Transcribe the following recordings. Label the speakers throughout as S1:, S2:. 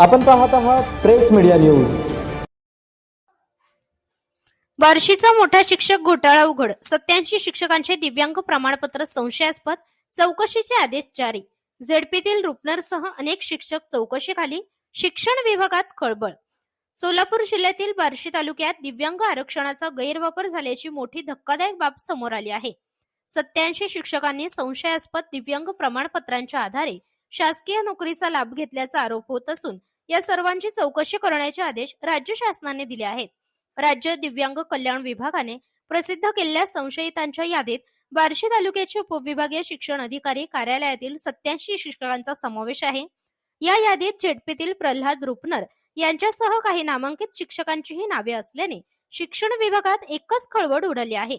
S1: आपण पाहत आहात प्रेस मीडिया न्यूज.
S2: बार्शीचा मोठा शिक्षक घोटाळा उघड. सत्याऐंशी शिक्षकांचे दिव्यांग प्रमाणपत्र संशयास्पद. चौकशीचे आदेश जारी. झेडपीतील रुपनरसह अनेक शिक्षक चौकशीखाली. शिक्षण विभागात खळबळ. सोलापूर जिल्ह्यातील बार्शी तालुक्यात दिव्यांग आरक्षणाचा गैरवापर झाल्याची मोठी धक्कादायक बाब समोर आली आहे. सत्याऐंशी शिक्षकांनी संशयास्पद दिव्यांग प्रमाणपत्रांच्या आधारे शासकीय नोकरीचा लाभ घेतल्याचा आरोप होत असून या सर्वांची चौकशी करण्याचे आदेश राज्य शासनाने दिले आहेत. राज्य दिव्यांग कल्याण विभागाने प्रसिद्ध केलेल्या संशयितांच्या यादीत बार्शी तालुक्याचे उपविभागीय शिक्षण अधिकारी कार्यालयातील सत्याऐंशी शिक्षकांचा समावेश आहे. या यादीत झेडपीतील प्रल्हाद रुपनर यांच्यासह काही नामांकित शिक्षकांचीही नावे असल्याने शिक्षण विभागात एकच खळबळ उडाली आहे.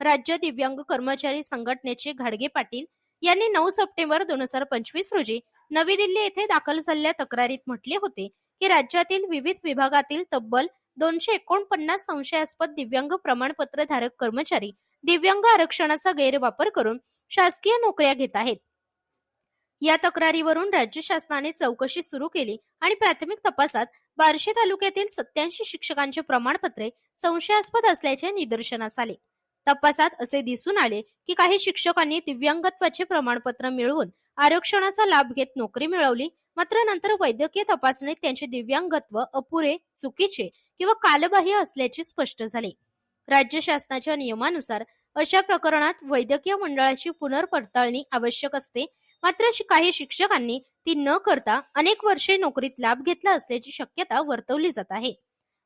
S2: राज्य दिव्यांग कर्मचारी संघटनेचे घाडगे पाटील यांनी नऊ सप्टेंबर दोन हजार पंचवीस रोजी नवी दिल्ली येथे दाखल झालेल्या तक्रारीत म्हटले होते की राज्यातील विविध विभागातील तब्बल दोनशे एकोणपन्नास संशयास्पद दिव्यांग प्रमाणपत्र धारक कर्मचारी दिव्यांग आरक्षणाचा गैरवापर करून शासकीय नोकऱ्या घेत आहेत. या तक्रारीवरून राज्य शासनाने चौकशी सुरू केली आणि प्राथमिक तपासात बार्शी तालुक्यातील सत्याऐंशी शिक्षकांचे प्रमाणपत्रे संशयास्पद असल्याचे निदर्शनास आले. तपासात असे दिसून आले की काही शिक्षकांनी दिव्यांगत्वाचे प्रमाणपत्र मिळवून आरक्षणाचा लाभ घेत नोकरी मिळवली. मात्र नंतर वैद्यकीय तपासणीत त्यांचे दिव्यांगत्व अपुरे चुकीचे किंवा कालबाह्य असल्याचे स्पष्ट झाले. राज्य शासनाच्या नियमानुसार अशा प्रकरणात वैद्यकीय मंडळाची पुनर्पडताळणी आवश्यक असते. मात्र काही शिक्षकांनी ती न करता अनेक वर्षे नोकरीत लाभ घेतला असल्याची शक्यता वर्तवली जात आहे.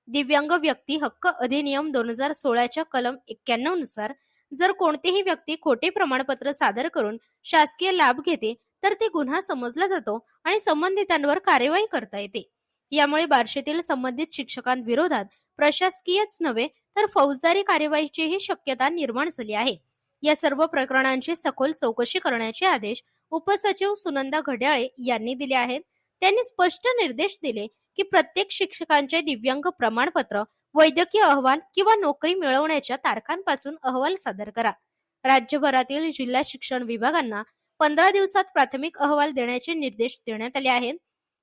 S2: दिव्यांग व्यक्ती हक्क अधिनियम दोन हजार सोळाच्या कलम एक्क्याण्णवनुसार जर कोणतीही व्यक्ती खोटे प्रमाणपत्र सादर करून शासकीय लाभ घेते तर ते गुन्हा समजला जातो आणि संबंधितांवर कार्यवाही करता येते. यामुळे बार्शीतील संबंधित शिक्षकांविरोधात प्रशासकीयच नव्हे तर फौजदारी कार्यवाहीचीही शक्यता निर्माण झाली आहे. या सर्व प्रकरणांची सखोल चौकशी करण्याचे आदेश उपसचिव सुनंदा घड्याळे यांनी दिले आहेत. त्यांनी स्पष्ट निर्देश दिले की प्रत्येक शिक्षकांचे दिव्यांग प्रमाणपत्र वैद्यकीय अहवाल किंवा नोकरी मिळवण्याच्या तारखांपासून अहवाल सादर करा. राज्यभरातील जिल्हा शिक्षण विभागांना पंधरा दिवसात प्राथमिक अहवाल देण्याचे निर्देश देण्यात आले आहेत.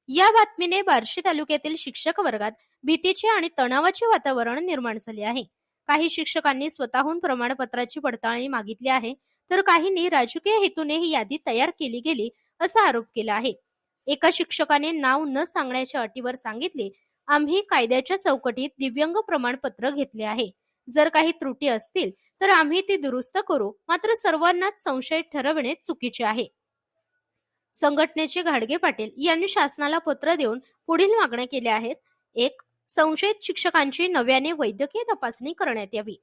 S2: या बातमीने बार्शी तालुक्यातील शिक्षक वर्गात भीतीचे आणि तणावाचे वातावरण निर्माण झाले आहे. काही शिक्षकांनी स्वतःहून प्रमाणपत्राची पडताळणी मागितली आहे तर काहींनी राजकीय हेतूने ही यादी तयार केली गेली असा आरोप केला आहे. एका शिक्षकाने नाव न सांगण्याच्या अटीवर सांगितले. आम्ही कायद्याच्या चौकटीत दिव्यांग प्रमाणपत्र घेतले आहे. जर काही त्रुटी असतील तर आम्ही ती दुरुस्त करू. मात्र सर्वांनाच संशय ठरवणे चुकीचे आहे. संघटनेचे घाडगे पाटील यांनी शासनाला पत्र देऊन पुढील मागण्या केल्या आहेत. एक संशयित शिक्षकांची नव्याने वैद्यकीय तपासणी करण्यात यावी.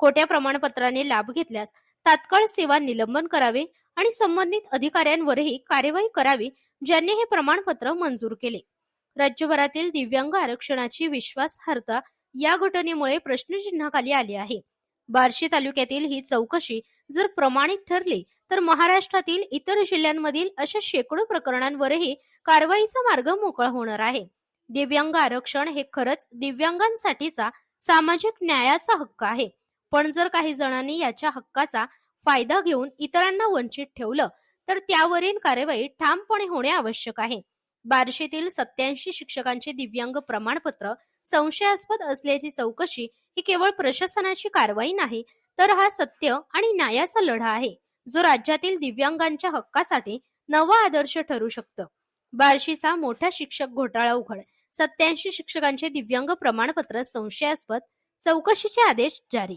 S2: खोट्या प्रमाणपत्राने लाभ घेतल्यास तात्काळ सेवा निलंबन करावे आणि संबंधित अधिकाऱ्यांवरही कार्यवाही करावी ज्यांनी हे प्रमाणपत्र मंजूर केले. राज्यभरातील दिव्यांग आरक्षणाची विश्वासार्हता या घटनेमुळे प्रश्नचिन्हाखाली आली आहे. बार्शी तालुक्यातील ही चौकशी जर प्रमाणित ठरली तर महाराष्ट्रातील इतर जिल्ह्यांमधील अशा शेकडो प्रकरणांवरही कारवाईचा मार्ग मोकळा होणार आहे. दिव्यांग आरक्षण हे खरंच दिव्यांगांसाठीचा सामाजिक न्यायाचा हक्क आहे. पण जर काही जणांनी याच्या हक्काचा फायदा घेऊन इतरांना वंचित ठेवलं तर त्यावरील कार्यवाही ठामपणे होणे आवश्यक आहे. बार्शीतील सत्याऐंशी शिक्षकांचे दिव्यांग प्रमाणपत्र संशयास्पद असल्याची चौकशी ही केवळ प्रशासनाची कारवाई नाही तर हा सत्य आणि न्यायाचा लढा आहे जो राज्यातील दिव्यांगांच्या हक्कासाठी नवा आदर्श ठरू शकतो. बार्शीचा मोठा शिक्षक घोटाळा उघड सत्याऐंशी शिक्षकांचे दिव्यांग प्रमाणपत्र संशयास्पद चौकशीचे आदेश जारी.